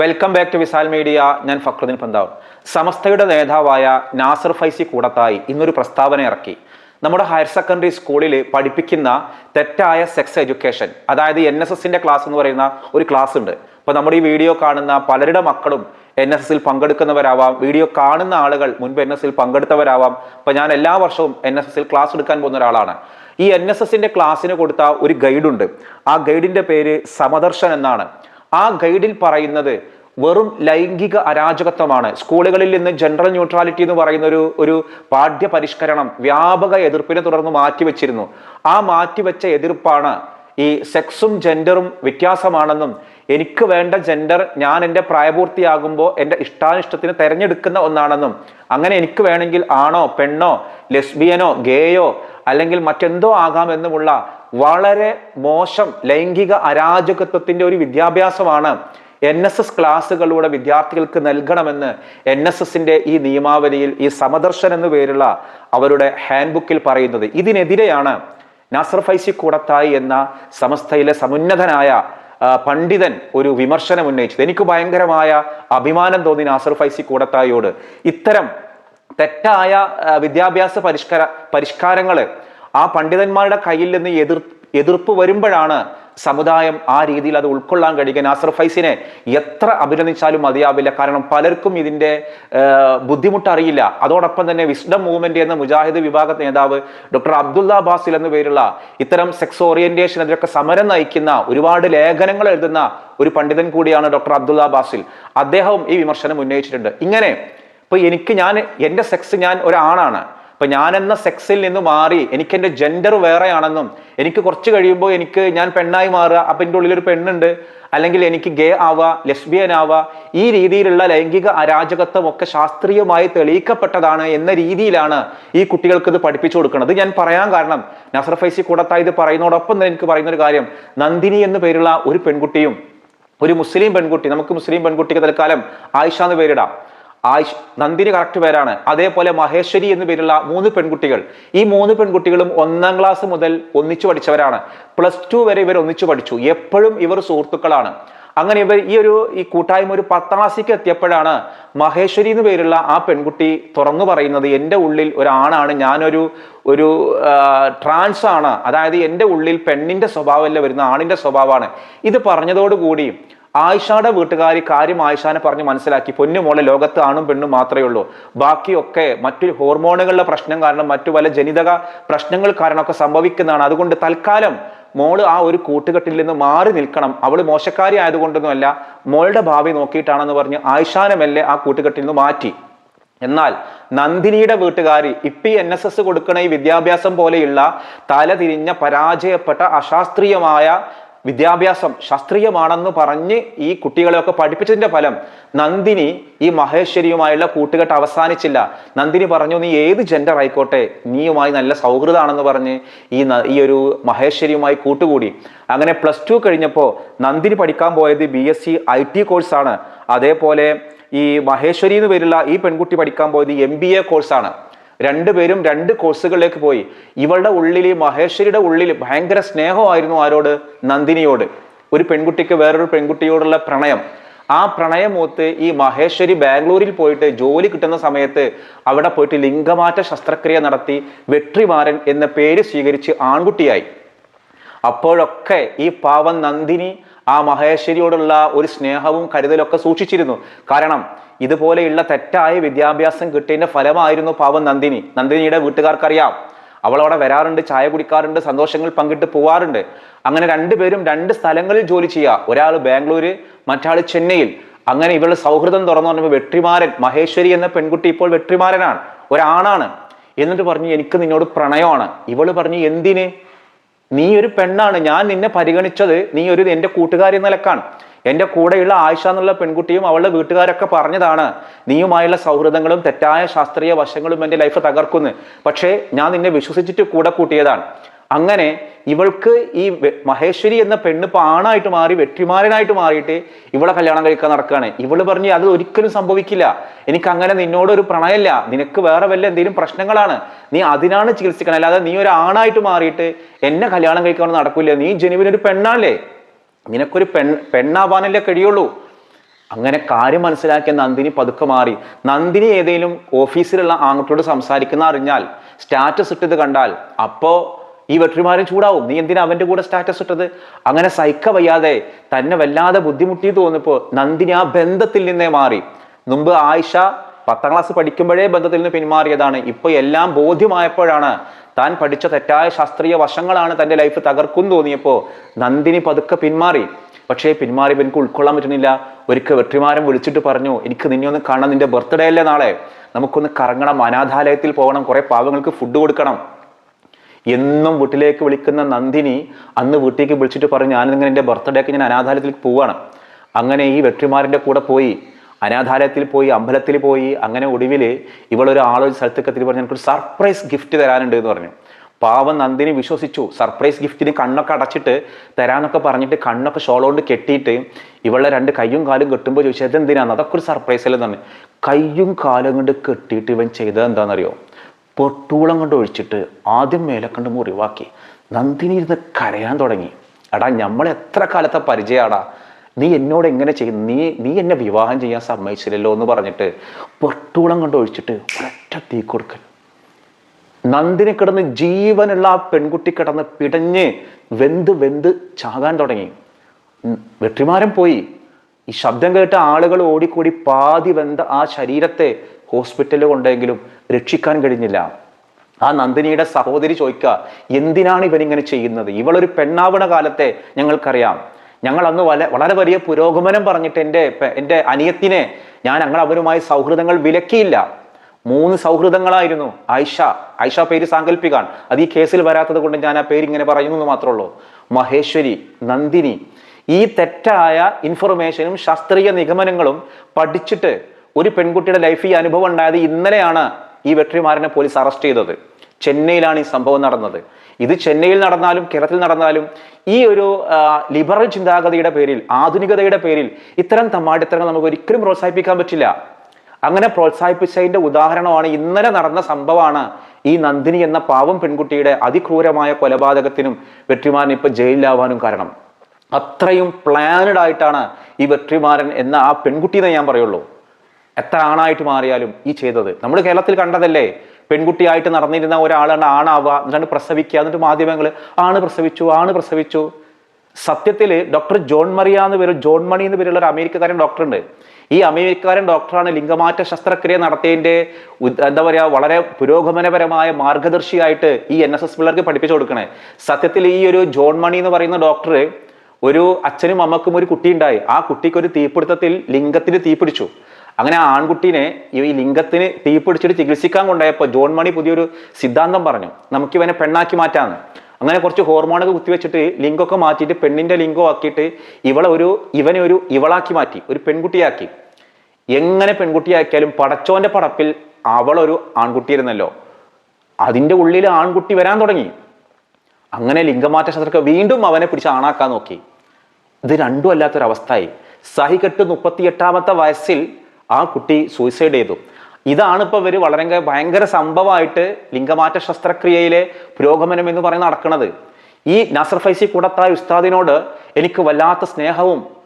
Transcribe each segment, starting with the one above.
Welcome back to Visal media ഞാൻ ഫക്രുദ്ദീൻ പന്താവ്. സമസ്തയുടെ നേതാവായ നാസർ ഫൈസി കൂടത്തായി ഇന്നൊരു പ്രസ്താവന ഇറക്കി. നമ്മുടെ ഹയർ സെക്കൻഡറി സ്കൂളിൽ പഠിപ്പിക്കുന്ന തെറ്റായ സെക്സ് എഡ്യൂക്കേഷൻ അതായത് എൻ എസ് എസിന്റെ ക്ലാസ് എന്ന് പറയുന്ന ഒരു ക്ലാസ് ഉണ്ട്. അപ്പോൾ നമ്മുടെ ഈ വീഡിയോ കാണുന്ന പലരുടെ മക്കളും എൻ എസ് എസിൽ പങ്കെടുക്കുന്നവരാവാം വീഡിയോ കാണുന്ന ആളുകൾ മുൻപ് എൻ എസ് എസിൽ പങ്കെടുത്തവരാവാം. അപ്പോൾ ഞാൻ എല്ലാ വർഷവും എൻ എസ് എസിൽ ക്ലാസ് എടുക്കാൻ പോകുന്ന ഒരാളാണ്. ഈ എൻ എസ് എസിന്റെ ക്ലാസ്സിന് കൊടുത്ത ഒരു ഗൈഡുണ്ട് ആ ഗൈഡിന്റെ പേര് സമദർശൻ എന്നാണ്. ആ ഗൈഡിൽ പറയുന്നത് വെറും ലൈംഗിക അരാജകത്വമാണ്. സ്കൂളുകളിൽ നിന്ന് ജനറൽ ന്യൂട്രാലിറ്റി എന്ന് പറയുന്ന ഒരു ഒരു പാഠ്യ പരിഷ്കരണം വ്യാപക എതിർപ്പിനെ തുടർന്ന് മാറ്റിവെച്ചിരുന്നു. ആ മാറ്റിവെച്ച എതിർപ്പാണ് ഈ സെക്സും ജെൻഡറും വ്യത്യാസമാണെന്നും എനിക്ക് വേണ്ട ജെൻഡർ ഞാൻ എന്റെ പ്രായപൂർത്തിയാകുമ്പോൾ എന്റെ ഇഷ്ടാനിഷ്ടത്തിന് തിരഞ്ഞെടുക്കുന്ന ഒന്നാണെന്നും. അങ്ങനെ എനിക്ക് വേണമെങ്കിൽ ആണോ പെണ്ണോ ലെസ്ബിയനോ ഗേയോ അല്ലെങ്കിൽ മറ്റെന്തോ ആകാം എന്നുമുള്ള വളരെ മോശം ലൈംഗിക അരാജകത്വത്തിന്റെ ഒരു വിദ്യാഭ്യാസമാണ് എൻ എസ് എസ് ക്ലാസ്സുകളിലൂടെ വിദ്യാർത്ഥികൾക്ക് നൽകണമെന്ന് എൻ എസ് എസിന്റെ ഈ നിയമാവലിയിൽ ഈ സമദർശൻ എന്നു പേരുള്ള അവരുടെ ഹാൻഡ് ബുക്കിൽ പറയുന്നത്. ഇതിനെതിരെയാണ് നാസർ ഫൈസി കൂടത്തായി എന്ന സമസ്തയിലെ സമുന്നതനായ പണ്ഡിതൻ ഒരു വിമർശനം ഉന്നയിച്ചത്. എനിക്ക് ഭയങ്കരമായ അഭിമാനം തോന്നി നാസർ ഫൈസി കൂടത്തായിയോട്. ഇത്തരം തെറ്റായ വിദ്യാഭ്യാസ പരിഷ്കര പരിഷ്കാരങ്ങൾ ആ പണ്ഡിതന്മാരുടെ കയ്യിൽ നിന്ന് എതിർ എതിർപ്പ് വരുമ്പോഴാണ് സമുദായം ആ രീതിയിൽ അത് ഉൾക്കൊള്ളാൻ കഴിയുക. നാസർ ഫൈസിനെ എത്ര അഭിനന്ദിച്ചാലും മതിയാവില്ല. കാരണം പലർക്കും ബുദ്ധിമുട്ടറിയില്ല ബുദ്ധിമുട്ട് അറിയില്ല അതോടൊപ്പം തന്നെ വിസ്ഡം മൂവ്മെന്റ് എന്ന മുജാഹിദ് വിഭാഗ നേതാവ് ഡോക്ടർ അബ്ദുള്ള ബാസിൽ എന്ന പേരുള്ള ഇത്തരം സെക്സ് ഓറിയന്റേഷനെതിരൊക്കെ സമരം നയിക്കുന്ന ഒരുപാട് ലേഖനങ്ങൾ എഴുതുന്ന ഒരു പണ്ഡിതൻ കൂടിയാണ് ഡോക്ടർ അബ്ദുള്ള ബാസിൽ. അദ്ദേഹവും ഈ വിമർശനം ഉന്നയിച്ചിട്ടുണ്ട്. ഇങ്ങനെ ഇപ്പൊ എനിക്ക് ഞാൻ എന്റെ സെക്സ് ഞാൻ ഒരാണാണ്. ഇപ്പൊ ഞാൻ എന്ന സെക്സിൽ നിന്ന് മാറി എനിക്ക് എന്റെ ജെൻഡർ വേറെയാണെന്നും എനിക്ക് കുറച്ച് കഴിയുമ്പോൾ എനിക്ക് ഞാൻ പെണ്ണായി മാറുക അപ്പൊ എന്റെ ഉള്ളിൽ ഒരു പെണ്ണുണ്ട് അല്ലെങ്കിൽ എനിക്ക് ഗേ ആവുക ലെസ്ബിയൻ ആവുക ഈ രീതിയിലുള്ള ലൈംഗിക അരാജകത്വം ഒക്കെ ശാസ്ത്രീയമായി തെളിയിക്കപ്പെട്ടതാണ് എന്ന രീതിയിലാണ് ഈ കുട്ടികൾക്ക് ഇത് പഠിപ്പിച്ചു കൊടുക്കുന്നത്. ഞാൻ പറയാൻ കാരണം നസർ ഫൈസി കൂടത്തായി ഇത് പറയുന്നതോടൊപ്പം തന്നെ എനിക്ക് പറയുന്ന ഒരു കാര്യം. നന്ദിനി എന്നു പേരുള്ള ഒരു പെൺകുട്ടിയും ഒരു മുസ്ലിം പെൺകുട്ടി നമുക്ക് മുസ്ലിം പെൺകുട്ടിക്ക് തൽക്കാലം ആയിഷ എന്ന് പേരിടാം. ആയിഷ് നന്ദിനി കറക്റ്റ് പേരാണ്. അതേപോലെ മഹേശ്വരി എന്ന് പേരുള്ള മൂന്ന് പെൺകുട്ടികൾ. ഈ മൂന്ന് പെൺകുട്ടികളും ഒന്നാം ക്ലാസ് മുതൽ ഒന്നിച്ചു പഠിച്ചവരാണ്. പ്ലസ് ടു വരെ ഇവർ ഒന്നിച്ചു പഠിച്ചു. എപ്പോഴും ഇവർ സുഹൃത്തുക്കളാണ്. അങ്ങനെ ഇവർ ഈ ഒരു ഈ കൂട്ടായ്മ ഒരു പത്താം ക്ലാസ്സിലേക്ക് എത്തിയപ്പോഴാണ് മഹേശ്വരി എന്ന് പേരുള്ള ആ പെൺകുട്ടി തുറന്നു പറയുന്നത് എന്റെ ഉള്ളിൽ ഒരാണാണ്. ഞാനൊരു ഒരു ട്രാൻസ് ആണ്. അതായത് എന്റെ ഉള്ളിൽ പെണ്ണിന്റെ സ്വഭാവമല്ല വരുന്ന ആണിന്റെ സ്വഭാവമാണ്. ഇത് പറഞ്ഞതോടുകൂടി ആയിഷയുടെ വീട്ടുകാർ കാര്യം ആയിഷാനെ പറഞ്ഞ് മനസ്സിലാക്കി. പൊന്നുമോളെ ലോകത്ത് ആണും പെണ്ണും മാത്രമേ ഉള്ളൂ. ബാക്കിയൊക്കെ മറ്റു ഹോർമോണുകളുടെ പ്രശ്നം കാരണം മറ്റു പല ജനിതക പ്രശ്നങ്ങൾ കാരണമൊക്കെ സംഭവിക്കുന്നതാണ്. അതുകൊണ്ട് തൽക്കാലം മോൾ ആ ഒരു കൂട്ടുകെട്ടിൽ നിന്ന് മാറി നിൽക്കണം. അവൾ മോശക്കാരി ആയതുകൊണ്ടൊന്നുമല്ല മോളുടെ ഭാവി നോക്കിയിട്ടാണെന്ന് പറഞ്ഞ് ആയിഷാനെ മെല്ലെ ആ കൂട്ടുകെട്ടിൽ നിന്ന് മാറ്റി. എന്നാൽ നന്ദിനിയുടെ വീട്ടുകാരി ഇപ്പി എൻ എസ് എസ് കൊടുക്കണ ഈ വിദ്യാഭ്യാസം പോലെയുള്ള തലതിരിഞ്ഞ പരാജയപ്പെട്ട അശാസ്ത്രീയമായ വിദ്യാഭ്യാസം ശാസ്ത്രീയമാണെന്ന് പറഞ്ഞ് ഈ കുട്ടികളെയൊക്കെ പഠിപ്പിച്ചതിന്റെ ഫലം നന്ദിനി ഈ മഹേശ്വരിയുമായുള്ള കൂട്ടുകെട്ട് അവസാനിച്ചില്ല. നന്ദിനി പറഞ്ഞു നീ ഏത് ജെൻഡർ ആയിക്കോട്ടെ നീയുമായി നല്ല സൗഹൃദമാണെന്ന് പറഞ്ഞ് ഈ ഈ ഒരു മഹേശ്വരിയുമായി കൂട്ടുകൂടി. അങ്ങനെ പ്ലസ് ടു കഴിഞ്ഞപ്പോൾ നന്ദിനി പഠിക്കാൻ പോയത് B S C I T കോഴ്സാണ് അതേപോലെ ഈ മഹേശ്വരി എന്ന് പേരുള്ള ഈ പെൺകുട്ടി പഠിക്കാൻ പോയത് എം ബി എ കോഴ്സാണ് രണ്ടുപേരും രണ്ട് കോഴ്സുകളിലേക്ക് പോയി. ഇവളുടെ ഉള്ളിൽ മഹേശ്വരിയുടെ ഉള്ളിൽ ഭയങ്കര സ്നേഹമായിരുന്നു ആരോട്? നന്ദിനിയോട്. ഒരു പെൺകുട്ടിക്ക് വേറൊരു പെൺകുട്ടിയോടുള്ള പ്രണയം. ആ പ്രണയമൂത്ത് ഈ മഹേശ്വരി ബാംഗ്ലൂരിൽ പോയിട്ട് ജോലി കിട്ടുന്ന സമയത്ത് അവിടെ പോയിട്ട് ലിംഗമാറ്റ ശസ്ത്രക്രിയ നടത്തി വെട്രിമാരൻ എന്ന പേര് സ്വീകരിച്ച് ആൺകുട്ടിയായി. അപ്പോഴൊക്കെ ഈ പാവം നന്ദിനി ആ മഹേശ്വരിയോടുള്ള ഒരു സ്നേഹവും കരുതലൊക്കെ സൂക്ഷിച്ചിരുന്നു. കാരണം ഇതുപോലെയുള്ള തെറ്റായ വിദ്യാഭ്യാസം കിട്ടിയതിന്റെ ഫലമായിരുന്നു പാവം നന്ദിനി. നന്ദിനിയുടെ വീട്ടുകാർക്കറിയാം. അവൾ അവിടെ വരാറുണ്ട് ചായ കുടിക്കാറുണ്ട് സന്തോഷങ്ങൾ പങ്കിട്ട് പോവാറുണ്ട്. അങ്ങനെ രണ്ടുപേരും രണ്ട് സ്ഥലങ്ങളിൽ ജോലി ചെയ്യുക. ഒരാൾ ബാംഗ്ലൂര് മറ്റാൾ ചെന്നൈയിൽ. അങ്ങനെ ഇവളുടെ സൗഹൃദം തുറന്നു പറഞ്ഞപ്പോൾ വെട്രിമാരൻ മഹേശ്വരി എന്ന പെൺകുട്ടി ഇപ്പോൾ വെട്രിമാരനാണ് ഒരാണാണ്. എന്നിട്ട് പറഞ്ഞു എനിക്ക് നിന്നോട് പ്രണയമാണ്. ഇവൾ പറഞ്ഞു എന്തിന്? നീ ഒരു പെണ്ണാണ്. ഞാൻ നിന്നെ പരിഗണിച്ചത് നീ ഒരു എന്റെ കൂട്ടുകാരി നിലക്കാണ്. എന്റെ കൂടെയുള്ള ആയിഷ എന്നുള്ള പെൺകുട്ടിയും അവളുടെ വീട്ടുകാരൊക്കെ പറഞ്ഞതാണ് നീയുമായുള്ള സൗഹൃദങ്ങളും തെറ്റായ ശാസ്ത്രീയ വശങ്ങളും എന്റെ ലൈഫ് തകർക്കുന്നു. പക്ഷേ ഞാൻ നിന്നെ വിശ്വസിച്ചിട്ട് കൂടെ കൂട്ടിയതാണ്. അങ്ങനെ ഇവൾക്ക് ഈ മഹേശ്വരി എന്ന പെണ്ണ് ഇപ്പൊ ആണായിട്ട് മാറി വെട്ടിമാരനായിട്ട് മാറിയിട്ട് ഇവളെ കല്യാണം കഴിക്കാൻ നടക്കുകയാണ് ഇവൾ പറഞ്ഞ് അത് ഒരിക്കലും സംഭവിക്കില്ല. എനിക്ക് അങ്ങനെ നിന്നോട് ഒരു പ്രണയമില്ല. നിനക്ക് വേറെ വല്ല എന്തെങ്കിലും പ്രശ്നങ്ങളാണ്. നീ അതിനാണ് ചികിത്സിക്കണം. അല്ലാതെ നീ ഒരു ആണായിട്ട് മാറിയിട്ട് എന്നെ കല്യാണം കഴിക്കാൻ നടക്കില്ല നീ ജനുവിനൊരു പെണ്ണാണല്ലേ? നിനക്കൊരു പെൺ പെണ്ണാവാനല്ലേ കഴിയുള്ളൂ? അങ്ങനെ കാര്യം മനസ്സിലാക്കിയ നന്ദിനി പതുക്കെ മാറി. നന്ദിനി ഏതെങ്കിലും ഓഫീസിലുള്ള ആൺകുട്ടിയോട് സംസാരിക്കുന്ന അറിഞ്ഞാൽ സ്റ്റാറ്റസ് ഇട്ടത് കണ്ടാൽ അപ്പോ ഈ വെട്ടിമാരും ചൂടാവും. നീ എന്തിനാ അവന്റെ കൂടെ സ്റ്റാറ്റസ് ഇട്ടത്? അങ്ങനെ സൈക്ക വയ്യാതെ തന്നെ വല്ലാതെ ബുദ്ധിമുട്ടി തോന്നിപ്പോ നന്ദിനി ആ ബന്ധത്തിൽ നിന്നേ മാറി. മുമ്പ് ആയിഷ പത്താം ക്ലാസ് പഠിക്കുമ്പോഴേ ബന്ധത്തിൽ നിന്ന് പിന്മാറിയതാണ്. ഇപ്പൊ എല്ലാം ബോധ്യമായപ്പോഴാണ് താൻ പഠിച്ച തെറ്റായ ശാസ്ത്രീയ വശങ്ങളാണ് തന്റെ ലൈഫ് തകർക്കും തോന്നിയപ്പോൾ നന്ദിനി പതുക്കെ പിന്മാറി. പക്ഷേ പിന്മാറി എനിക്ക് ഉൾക്കൊള്ളാൻ പറ്റുന്നില്ല. ഒരിക്കൽ വെട്ടിമാരം വിളിച്ചിട്ട് പറഞ്ഞു എനിക്ക് നിന്നെ ഒന്ന് കാണാൻ നിന്റെ ബർത്ത്ഡേ അല്ലേ നാളെ? നമുക്കൊന്ന് കറങ്ങണം അനാഥാലയത്തിൽ പോകണം കുറെ പാവങ്ങൾക്ക് ഫുഡ് കൊടുക്കണം. എന്നും വീട്ടിലേക്ക് വിളിക്കുന്ന നന്ദിനി അന്ന് വീട്ടിലേക്ക് വിളിച്ചിട്ട് പറഞ്ഞു ഞാനിങ്ങനെ എന്റെ ബർത്ത്ഡേക്ക് ഞാൻ അനാഥാലയത്തിലേക്ക് പോവാണ്. അങ്ങനെ ഈ വെട്ടിമാറിന്റെ കൂടെ പോയി. അനാഥാലയത്തിൽ പോയി അമ്പലത്തിൽ പോയി അങ്ങനെ ഒടുവിൽ ഇവളൊരു ആളൊരു സ്ഥലത്ത് എത്തി പറഞ്ഞു എനിക്കൊരു സർപ്രൈസ് ഗിഫ്റ്റ് തരാനുണ്ട് എന്ന് പറഞ്ഞു. പാവം നന്ദിനി വിശ്വസിച്ചു സർപ്രൈസ് ഗിഫ്റ്റിന് കണ്ണൊക്കെ അടച്ചിട്ട് തരാന്നൊക്കെ പറഞ്ഞിട്ട് കണ്ണൊക്കെ ഷോളോണ്ട് കെട്ടിയിട്ട് ഇവളുടെ രണ്ട് കയ്യും കാലും കെട്ടുമ്പോൾ ചോദിച്ചു ഇതെന്തിനാണ് അതൊക്കെ ഒരു സർപ്രൈസ് അല്ലെന്ന് പറഞ്ഞു. കയ്യും കാലും കൊണ്ട് കെട്ടിയിട്ട് ഇവൻ ചെയ്തത് എന്താണെന്നറിയോ പൊട്ടൂളം കൊണ്ട് ഒഴിച്ചിട്ട് ആദ്യം മേലെ കണ്ട് മുറിവാക്കി. നന്ദിനി ഇരുന്ന് കരയാൻ തുടങ്ങി. എടാ നമ്മൾ എത്ര കാലത്തെ പരിചയമാടാ നീ എന്നോട് എങ്ങനെ ചെയ്യും നീ നീ എന്നെ വിവാഹം ചെയ്യാൻ സമ്മതിച്ചില്ലല്ലോ എന്ന് പറഞ്ഞിട്ട് പൊട്ടൂളം കൊണ്ട് ഒഴിച്ചിട്ട് ഒരൊറ്റ തീ കൊടുക്കൽ. നന്ദിനി കിടന്ന് ജീവനുള്ള ആ പെൺകുട്ടി കിടന്ന് പിടഞ്ഞ് വെന്ത് വെന്ത് ചാകാൻ തുടങ്ങി. വെട്ടിമാരം പോയി. ഈ ശബ്ദം കേട്ട ആളുകൾ ഓടിക്കൂടി പാതി വെന്ത ആ ശരീരത്തെ ഹോസ്പിറ്റലിൽ കൊണ്ടെങ്കിലും രക്ഷിക്കാൻ കഴിഞ്ഞില്ല. ആ നന്ദിനിയുടെ സഹോദരി ചോദിക്കുക എന്തിനാണ് ഇവനിങ്ങനെ ചെയ്യുന്നത്? ഇവളൊരു പെണ്ണാവണ കാലത്തെ ഞങ്ങൾക്കറിയാം. ഞങ്ങൾ അന്ന് വല വളരെ വലിയ പുരോഗമനം പറഞ്ഞിട്ട് എന്റെ എന്റെ അനിയത്തിനെ ഞാൻ ഞങ്ങൾ അവരുമായി സൗഹൃദങ്ങൾ വിലക്കിയില്ല. മൂന്ന് സൗഹൃദങ്ങളായിരുന്നു. ഐഷ ഐഷ പേര് സാങ്കല്പികാണ് അത് ഈ കേസിൽ വരാത്തത് കൊണ്ട് ഞാൻ ആ പേര് ഇങ്ങനെ പറയുന്നു എന്ന് മാത്രമേ ഉള്ളൂ. മഹേശ്വരി നന്ദിനി. ഈ തെറ്റായ ഇൻഫർമേഷനും ശാസ്ത്രീയ നിഗമനങ്ങളും പഠിച്ചിട്ട് ഒരു പെൺകുട്ടിയുടെ ലൈഫിൽ അനുഭവം ഉണ്ടായത് ഇന്നലെയാണ് ഈ വെട്രിമാരനെ പോലീസ് അറസ്റ്റ് ചെയ്തത്. ചെന്നൈയിലാണ് ഈ സംഭവം നടന്നത്. ഇത് ചെന്നൈയിൽ നടന്നാലും കേരളത്തിൽ നടന്നാലും ഈ ഒരു ലിബറൽ ചിന്താഗതിയുടെ പേരിൽ ആധുനികതയുടെ പേരിൽ ഇത്തരം തമാടിത്തരങ്ങൾ നമുക്ക് ഒരിക്കലും പ്രോത്സാഹിപ്പിക്കാൻ പറ്റില്ല. അങ്ങനെ പ്രോത്സാഹിപ്പിച്ചതിന്റെ ഉദാഹരണമാണ് ഇന്നലെ നടന്ന സംഭവമാണ്. ഈ നന്ദിനി എന്ന പാവം പെൺകുട്ടിയുടെ അതിക്രൂരമായ കൊലപാതകത്തിനും വെട്ടിമാരൻ ഇപ്പൊ ജയിലിലാവാനും കാരണം. അത്രയും പ്ലാനഡ് ആയിട്ടാണ് ഈ വെട്ടിമാരൻ എന്ന ആ പെൺകുട്ടിയെ ഞാൻ പറയുള്ളൂ. എത്ര ആണായിട്ട് മാറിയാലും ഈ ചെയ്തത്. നമ്മൾ കേരളത്തിൽ കണ്ടതല്ലേ? പെൺകുട്ടിയായിട്ട് നടന്നിരുന്ന ഒരാളാണ് ആണാവുക എന്നിട്ടാണ് പ്രസവിക്കുക. എന്നിട്ട് മാധ്യമങ്ങൾ ആണ് പ്രസവിച്ചു ആണ് പ്രസവിച്ചു. സത്യത്തിൽ ഡോക്ടർ ജോൺ മറിയ എന്ന് പേര് ജോൺ മണി എന്ന് പേരുള്ള ഒരു അമേരിക്കക്കാരൻ ഡോക്ടർ ഉണ്ട് ഈ അമേരിക്കക്കാരൻ ഡോക്ടറാണ് ലിംഗമാറ്റ ശസ്ത്രക്രിയ നടത്തിയതിന്റെ എന്താ പറയുക വളരെ പുരോഗമനപരമായ മാർഗദർശിയായിട്ട് ഈ എൻ എസ് എസ് പിള്ളേർക്ക് പഠിപ്പിച്ചു കൊടുക്കണേ. സത്യത്തിൽ ഈ ഒരു ജോൺ മണി എന്ന് പറയുന്ന ഡോക്ടർ ഒരു അച്ഛനും അമ്മക്കും ഒരു കുട്ടി ഉണ്ടായി ആ കുട്ടിക്ക് ഒരു തീപിടുത്തത്തിൽ ലിംഗത്തിന് തീപിടിച്ചു. അങ്ങനെ ആ ആൺകുട്ടീനെ ഈ ലിംഗത്തിന് തീ പിടിച്ചിട്ട് ചികിത്സിക്കാൻ കൊണ്ടുപോയപ്പോൾ ജോൺ മണി പുതിയൊരു സിദ്ധാന്തം പറഞ്ഞു. നമുക്ക് ഇവനെ പെണ്ണാക്കി മാറ്റാന്ന്. അങ്ങനെ കുറച്ച് ഹോർമോണൊക്കെ കുത്തിവെച്ചിട്ട് ലിംഗമൊക്കെ മാറ്റിയിട്ട് പെണ്ണിന്റെ ലിംഗം ആക്കിയിട്ട് ഇവളെ ഒരു ഇവനെ ഒരു ഇവളാക്കി മാറ്റി ഒരു പെൺകുട്ടിയാക്കി. എങ്ങനെ പെൺകുട്ടിയാക്കിയാലും പടച്ചോന്റെ പടപ്പിൽ അവളൊരു ആൺകുട്ടിയായിരുന്നല്ലോ. അതിന്റെ ഉള്ളിൽ ആൺകുട്ടി വരാൻ തുടങ്ങി. അങ്ങനെ ലിംഗമാറ്റ ശസ്ത്രക്രിയ വീണ്ടും അവനെ പിടിച്ച് ആണാക്കാൻ നോക്കി. ഇത് രണ്ടും അല്ലാത്തൊരവസ്ഥയായി. സഹികെട്ട് മുപ്പത്തി എട്ടാമത്തെ വയസ്സിൽ ആ കുട്ടി സൂയിസൈഡ് ചെയ്തു. ഇതാണ് ഇപ്പോൾ ഇവർ വളരെ ഭയങ്കര സംഭവമായിട്ട് ലിംഗമാറ്റ ശസ്ത്രക്രിയയിലെ പുരോഗമനം എന്ന് പറയുന്ന നടക്കുന്നത് ഈ നാസർ ഫൈസി കൂടത്തായ ഉസ്താദിനോട് എനിക്ക് വല്ലാത്ത സ്നേഹവും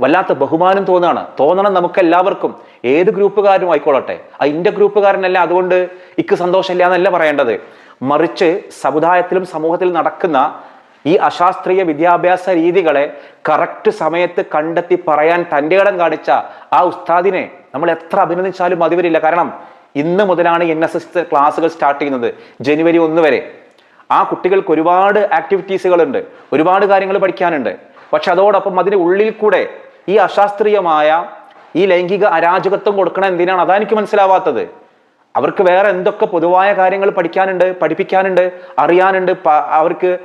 വല്ലാത്ത ബഹുമാനം തോന്നുകയാണ്. തോന്നണം നമുക്ക് എല്ലാവർക്കും. ഏത് ഗ്രൂപ്പുകാരും ആയിക്കോളട്ടെ. ആ ഇന്റെ ഗ്രൂപ്പുകാരനല്ല അതുകൊണ്ട് ഇക്ക് സന്തോഷമില്ല എന്നല്ല പറയേണ്ടത്. മറിച്ച് സമുദായത്തിലും സമൂഹത്തിലും നടക്കുന്ന ഈ അശാസ്ത്രീയ വിദ്യാഭ്യാസ രീതികളെ കറക്റ്റ് സമയത്ത് കണ്ടെത്തി പറയാൻ തന്റെ ഇടം കാണിച്ച ആ ഉസ്താദിനെ നമ്മൾ എത്ര അഭിനന്ദിച്ചാലും മതി വരില്ല കാരണം ഇന്ന് മുതലാണ് എൻ എസ് എസ് ക്ലാസ്സുകൾ സ്റ്റാർട്ട് ചെയ്യുന്നത്. ജനുവരി ഒന്ന് വരെ. ആ കുട്ടികൾക്ക് ഒരുപാട് ആക്ടിവിറ്റീസുകൾ ഉണ്ട് ഒരുപാട് കാര്യങ്ങൾ പഠിക്കാനുണ്ട്. പക്ഷെ അതോടൊപ്പം അതിന്റെ ഉള്ളിൽ കൂടെ ഈ അശാസ്ത്രീയമായ ഈ ലൈംഗിക അരാജകത്വം കൊടുക്കണം എന്തിനാണ്? അതാ എനിക്ക് മനസ്സിലാവാത്തത്. അവർക്ക് വേറെ എന്തൊക്കെ പൊതുവായ കാര്യങ്ങൾ പഠിക്കാനുണ്ട് പഠിപ്പിക്കാനുണ്ട് അറിയാനുണ്ട് അവർക്ക്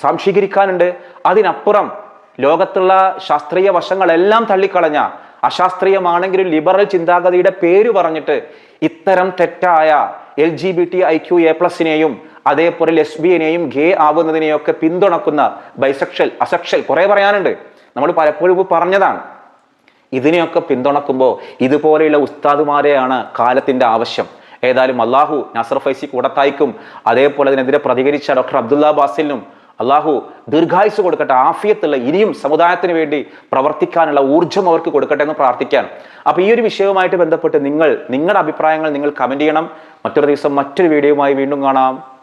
സംശീകരിക്കാനുണ്ട്. അതിനപ്പുറം ലോകത്തുള്ള ശാസ്ത്രീയ വശങ്ങളെല്ലാം തള്ളിക്കളഞ്ഞ അശാസ്ത്രീയമാണെങ്കിലും ലിബറൽ ചിന്താഗതിയുടെ പേര് പറഞ്ഞിട്ട് ഇത്തരം തെറ്റായ L G B T I Q A പ്ലസിനെയും അതേപോലെ ലെസ്ബിയനെയും ഗേ ആവുന്നതിനെയൊക്കെ പിന്തുണക്കുന്ന ബൈസെക്ഷൽ അസെക്ഷൽ കുറെ പറയാനുണ്ട്. നമ്മൾ പലപ്പോഴും പറഞ്ഞതാണ്. ഇതിനെയൊക്കെ പിന്തുണക്കുമ്പോൾ ഇതുപോലെയുള്ള ഉസ്താദുമാരെയാണ് കാലത്തിന്റെ ആവശ്യം. ഏതായാലും അള്ളാഹു നസർ ഫൈസി കൂടത്തായിക്കും. അതേപോലെ അതിനെതിരെ പ്രതികരിച്ച ഡോക്ടർ അബ്ദുല്ല ബാസിലിനും അള്ളാഹു ദീർഘായുസ് കൊടുക്കട്ടെ ആഫിയത്തുള്ള ഇനിയും സമുദായത്തിന് വേണ്ടി പ്രവർത്തിക്കാനുള്ള ഊർജം അവർക്ക് കൊടുക്കട്ടെ എന്ന് പ്രാർത്ഥിക്കാൻ. അപ്പൊ ഈ ഒരു വിഷയവുമായിട്ട് ബന്ധപ്പെട്ട് നിങ്ങൾ നിങ്ങളുടെ അഭിപ്രായങ്ങൾ നിങ്ങൾ കമന്റ് ചെയ്യണം. മറ്റൊരു ദിവസം മറ്റൊരു വീഡിയോയുമായി വീണ്ടും കാണാം.